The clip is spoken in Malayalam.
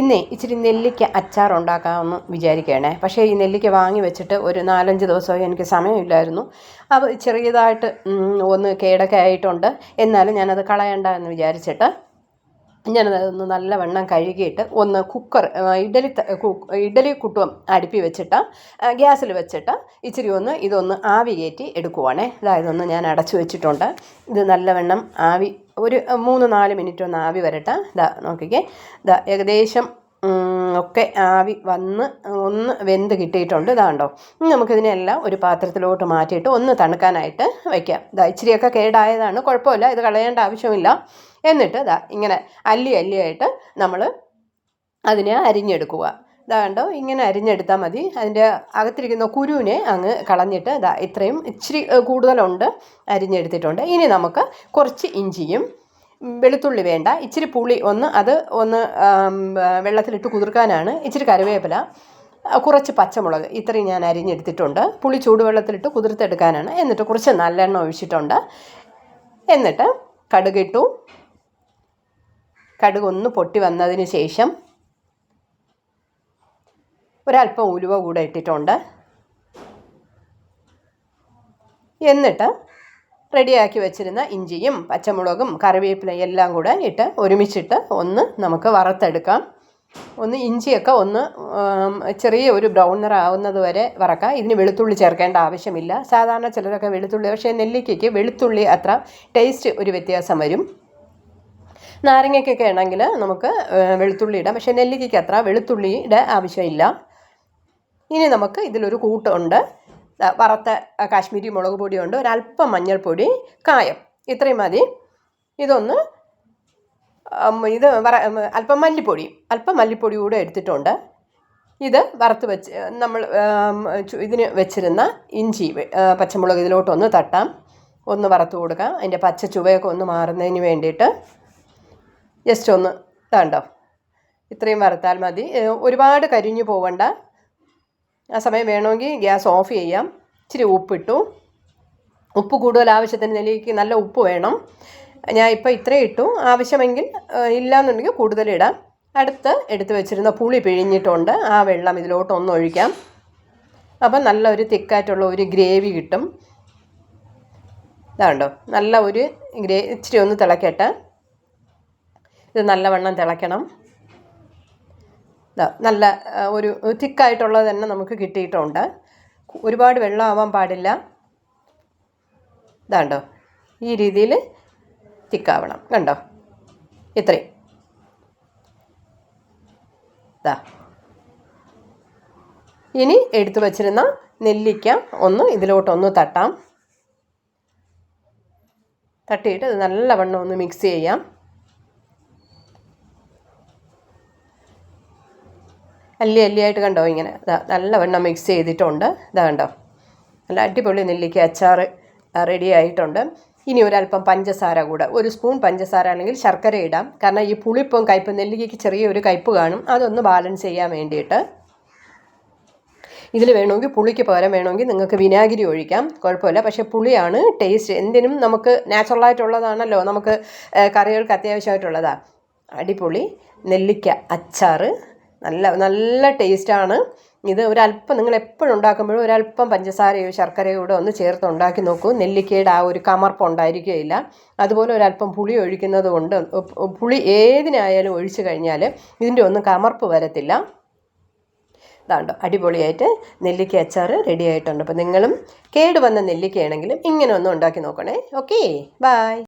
ഇന്നേ ഇച്ചിരി നെല്ലിക്ക അച്ചാർ ഉണ്ടാക്കാമെന്ന് വിചാരിക്കുകയാണേ. പക്ഷേ ഈ നെല്ലിക്ക വാങ്ങി വെച്ചിട്ട് ഒരു നാലഞ്ച് ദിവസമായി എനിക്ക് സമയമില്ലായിരുന്നു. അപ്പോൾ ചെറിയതായിട്ട് ഒന്ന് കേടൊക്കെ ആയിട്ടുണ്ട്. എന്നാലും ഞാനത് കളയണ്ട എന്ന് വിചാരിച്ചിട്ട് ഞാനത് ഒന്ന് നല്ലവണ്ണം കഴുകിയിട്ട് ഒന്ന് കുക്കർ ഇഡലി ഇഡലി കുട്ടുവം അടുപ്പി വെച്ചിട്ട് ഗ്യാസിൽ വെച്ചിട്ട് ഇച്ചിരി ഒന്ന് ഇതൊന്ന് ആവി കയറ്റി എടുക്കുവാണേ. അതായത് ഒന്ന് ഞാൻ അടച്ചു വെച്ചിട്ടുണ്ട്. ഇത് നല്ലവണ്ണം ആവി ഒരു മൂന്ന് നാല് മിനിറ്റ് ഒന്ന് ആവി വരട്ടെ. ഇതാ നോക്കിക്കേ. ഇതാ ഏകദേശം ഒക്കെ ആവി വന്ന് ഒന്ന് വെന്ത് കിട്ടിയിട്ടുണ്ട്. ഇതാണ്ടോ നമുക്കിതിനെല്ലാം ഒരു പാത്രത്തിലോട്ട് മാറ്റിയിട്ട് ഒന്ന് തണുക്കാനായിട്ട് വയ്ക്കാം ഇതാ ഇച്ചിരിയൊക്കെ കേടായതാണ്. കുഴപ്പമില്ല. ഇത് കളയേണ്ട ആവശ്യമില്ല. എന്നിട്ട് ഇതാ ഇങ്ങനെ അല്ലി അല്ലിയായിട്ട് നമ്മൾ അതിനെ അരിഞ്ഞെടുക്കുക. ഇതാ കണ്ടോ? ഇങ്ങനെ അരിഞ്ഞെടുത്താൽ മതി. അതിന്റെ അകത്തിരിക്കുന്ന കുരുവിനെ അങ്ങ് കളഞ്ഞിട്ട് ഇതാ ഇത്രയും ഇച്ചിരി കൂടുതലുണ്ട് അരിഞ്ഞെടുത്തിട്ടുണ്ട്. ഇനി നമുക്ക് കുറച്ച് ഇഞ്ചിയും വെളുത്തുള്ളി വേണ്ട. ഇച്ചിരി പുളി ഒന്ന് അത് ഒന്ന് വെള്ളത്തിലിട്ട് കുതിർക്കാനാണ്. ഇച്ചിരി കറിവേപ്പില കുറച്ച് പച്ചമുളക് ഇത്രയും ഞാൻ അരിഞ്ഞെടുത്തിട്ടുണ്ട്. പുളി ചൂടുവെള്ളത്തിലിട്ട് കുതിർത്തെടുക്കാനാണ്. എന്നിട്ട് കുറച്ച് നല്ലെണ്ണ ഒഴിച്ചിട്ടുണ്ട്. എന്നിട്ട് കടുകിട്ടു. കടുക് ഒന്ന് പൊട്ടി വന്നതിന് ശേഷം ഒരല്പം ഉലുവ കൂടെ ഇട്ടിട്ടുണ്ട്. എന്നിട്ട് റെഡിയാക്കി വെച്ചിരുന്ന ഇഞ്ചിയും പച്ചമുളകും കറിവേപ്പിലയും എല്ലാം കൂടെ ഇട്ട് ഒരുമിച്ചിട്ട് ഒന്ന് നമുക്ക് വറുത്തെടുക്കാം. ഒന്ന് ഇഞ്ചിയൊക്കെ ഒന്ന് ചെറിയ ഒരു ബ്രൗൺ നിറാവുന്നത് വരെ വറക്കാം. ഇതിന് വെളുത്തുള്ളി ചേർക്കേണ്ട ആവശ്യമില്ല. സാധാരണ ചിലരൊക്കെ വെളുത്തുള്ളി പക്ഷേ നെല്ലിക്കയ്ക്ക് വെളുത്തുള്ളി അത്ര ടേസ്റ്റ് ഒരു വ്യത്യാസം വരും. നാരങ്ങയ്ക്കൊക്കെ ആണെങ്കിൽ നമുക്ക് വെളുത്തുള്ളി ഇടാം. പക്ഷേ നെല്ലിക്കയ്ക്ക് അത്ര വെളുത്തുള്ളിയുടെ ആവശ്യമില്ല. ഇനി നമുക്ക് ഇതിലൊരു കൂട്ടുണ്ട്. വറുത്ത കാശ്മീരി മുളക് പൊടിയുണ്ട്. ഒരല്പം മഞ്ഞൾപ്പൊടി കായം. ഇത്രയും മതി. ഇതൊന്ന് ഇത് വറ അല്പം മല്ലിപ്പൊടി. അല്പം മല്ലിപ്പൊടി കൂടെ എടുത്തിട്ടുണ്ട്. ഇത് വറുത്ത് വെച്ച് നമ്മൾ ഇതിന് വെച്ചിരുന്ന ഇഞ്ചി പച്ചമുളക് ഇതിലോട്ടൊന്ന് തട്ടാം. ഒന്ന് വറുത്ത് കൊടുക്കാം. അതിന്റെ പച്ച ചുവയൊക്കെ ഒന്ന് മാറുന്നതിന് വേണ്ടിയിട്ട് ജസ്റ്റ് ഒന്ന് ഇതാണ്ടോ? ഇത്രയും വറുത്താൽ മതി. ഒരുപാട് കരിഞ്ഞു പോവണ്ട. ആ സമയം വേണമെങ്കിൽ ഗ്യാസ് ഓഫ് ചെയ്യാം. ഇച്ചിരി ഉപ്പിട്ടു. ഉപ്പ് കൂടുതൽ ആവശ്യത്തിന് നെല്ലിക്ക് നല്ല ഉപ്പ് വേണം. ഞാൻ ഇപ്പോൾ ഇത്രയും ഇട്ടു. ആവശ്യമെങ്കിൽ ഇല്ലയെന്നുണ്ടെങ്കിൽ കൂടുതലിടാം അടുത്ത് എടുത്ത് വെച്ചിരുന്ന പുളി പിഴിഞ്ഞിട്ടുണ്ട്. ആ വെള്ളം ഇതിലോട്ട് ഒന്ന് ഒഴിക്കാം. അപ്പം നല്ലൊരു തിക്കായിട്ടുള്ള ഒരു ഗ്രേവി കിട്ടും. ഇതാണ്ടോ? നല്ല ഒരു ഗ്രേ ഇച്ചിരി ഒന്ന് തിളക്കട്ടെ. ഇത് നല്ലവണ്ണം തിളയ്ക്കണം. നല്ല ഒരു തിക്കായിട്ടുള്ളത് തന്നെ നമുക്ക് കിട്ടിയിട്ടുണ്ട്. ഒരുപാട് വെള്ളം ആവാൻ പാടില്ല. ഇതാണ്ടോ ഈ രീതിയിൽ തിക്കാവണം. കണ്ടോ? ഇത്രയും. ഇതാ ഇനി എടുത്തു വച്ചിരുന്ന നെല്ലിക്ക ഒന്ന് ഇതിലോട്ടൊന്ന് തട്ടാം. തട്ടിയിട്ട് ഇത് നല്ലവണ്ണം ഒന്ന് മിക്സ് ചെയ്യാം. അല്ലി അല്ലിയായിട്ട് കണ്ടോ ഇങ്ങനെ? നല്ലവണ്ണം മിക്സ് ചെയ്തിട്ടുണ്ട്. ഇതാ കണ്ടോ? നല്ല അടിപൊളി നെല്ലിക്ക അച്ചാർ റെഡി ആയിട്ടുണ്ട്. ഇനി ഒരല്പം പഞ്ചസാര കൂടെ. ഒരു സ്പൂൺ പഞ്ചസാര അല്ലെങ്കിൽ ശർക്കര ഇടാം. കാരണം ഈ പുളിപ്പും കയ്പ്പും നെല്ലിക്കയ്ക്ക് ചെറിയൊരു കയ്പ് കാണും. അതൊന്ന് ബാലൻസ് ചെയ്യാൻ വേണ്ടിയിട്ട്. ഇതിൽ വേണമെങ്കിൽ പുളിക്ക് പകരം വേണമെങ്കിൽ നിങ്ങൾക്ക് വിനാഗിരി ഒഴിക്കാം. കുഴപ്പമില്ല. പക്ഷേ പുളിയാണ് ടേസ്റ്റ് എന്തിനും നമുക്ക് നാച്ചുറലായിട്ടുള്ളതാണല്ലോ നമുക്ക് കറികൾക്ക് അത്യാവശ്യമായിട്ടുള്ളതാണ് അടിപൊളി നെല്ലിക്ക അച്ചാർ നല്ല നല്ല ടേസ്റ്റാണ്. ഇത് ഒരല്പം നിങ്ങൾ എപ്പോഴും ഉണ്ടാക്കുമ്പോഴും ഒരല്പം പഞ്ചസാരയോ ശർക്കരയോ കൂടെ ഒന്ന് ചേർത്ത് ഉണ്ടാക്കി നോക്കൂ. നെല്ലിക്കയുടെ ആ ഒരു കമർപ്പ് ഉണ്ടായിരിക്കുകയില്ല അതുപോലെ ഒരല്പം പുളി ഒഴിക്കുന്നത് കൊണ്ട് പുളി ഏതിനായാലും ഒഴിച്ചു കഴിഞ്ഞാൽ ഇതിന്റെ ഒന്നും കമർപ്പ് വരത്തില്ല. ഇതാണ്ടോ അടിപൊളിയായിട്ട് നെല്ലിക്ക അച്ചാർ റെഡി ആയിട്ടുണ്ട്. അപ്പോൾ നിങ്ങളും കേടുവന്ന നെല്ലിക്കയാണെങ്കിലും ഇങ്ങനെ ഒന്ന് ഉണ്ടാക്കി നോക്കണേ. Okay bye